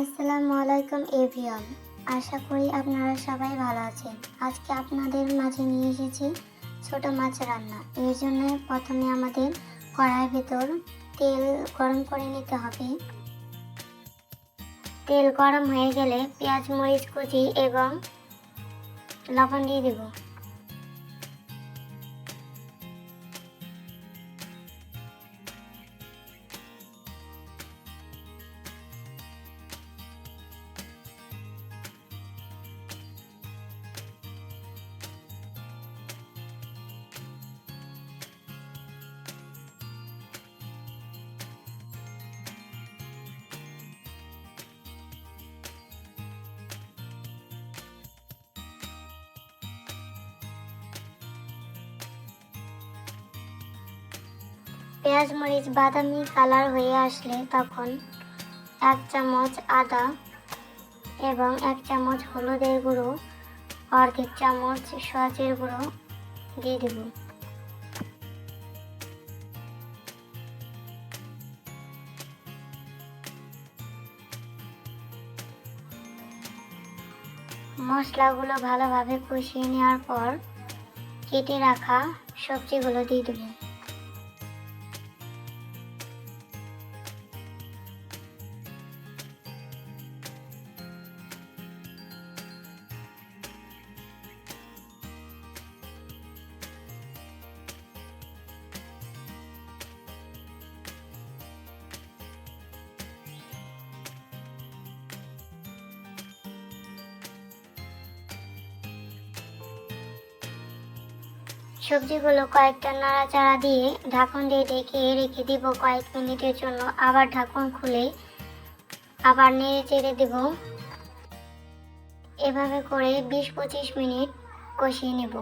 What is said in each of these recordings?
আসসালামু আলাইকুম, এভরিওয়ান। আশা করি আপনারা সবাই ভালো আছেন। আজকে আপনাদের মাঝে নিয়ে এসেছি ছোট মাছ রান্না। এর জন্য প্রথমে আমাদের কড়াইয়ের ভেতর তেল গরম করে নিতে হবে। তেল গরম হয়ে গেলে পেঁয়াজ, মরিচ কুচি এবং লবণ দিয়ে দেব। পেঁয়াজ, মরিচ, বাদামি কালার হয়ে আসলে তখন এক চামচ আদা এবং এক চামচ হলুদের গুঁড়ো, অর্ধেক চামচ সয়াচের গুঁড়ো দিয়ে দেব। মশলাগুলো ভালোভাবে কষিয়ে নেওয়ার পর কেটে রাখা সবজিগুলো দিয়ে দেবো। সবজিগুলো কয়েকটা নাড়াচাড়া দিয়ে ঢাকন দিয়ে ঢেকে রেখে দিব কয়েক মিনিটের জন্য। আবার ঢাকন খুলে আবার নেড়ে চেড়ে দেব। এভাবে করে বিশ পঁচিশ মিনিট কষিয়ে নেব।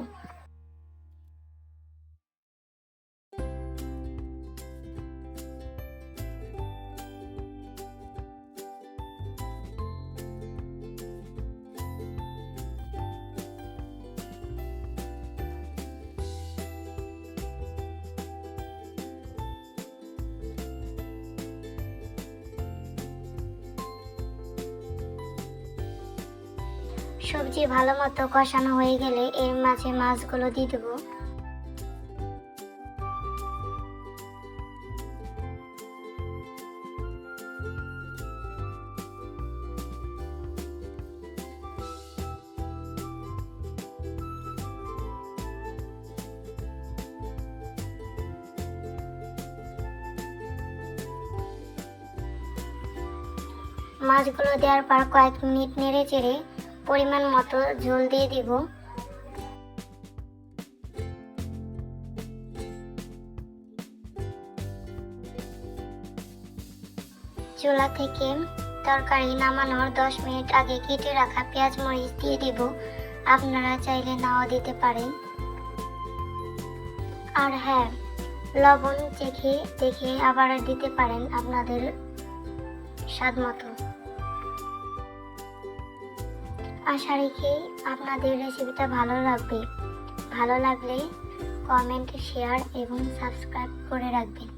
সবজি ভালো মতো কষানো হয়ে গেলে এর মাঝে মাছগুলো দিয়ে দেবো। মাছগুলো দেওয়ার পর কয়েক মিনিট নেড়ে চেড়ে পরিমাণ মতো ঝোল দিয়ে দিব। চুলা থেকে তরকারি নামানোর দশ মিনিট আগে কেটে রাখা পেঁয়াজ মরিচ দিয়ে দিব। আপনারা চাইলে নাও দিতে পারেন। আর হ্যাঁ লবণ চেখে দেখে আবার দিতে পারেন আপনাদের স্বাদ মতো। আশা রেখে আপনাদের রেসিপিটা ভালো লাগবে। ভালো লাগলে কমেন্ট শেয়ার এবং সাবস্ক্রাইব করে রাখবেন।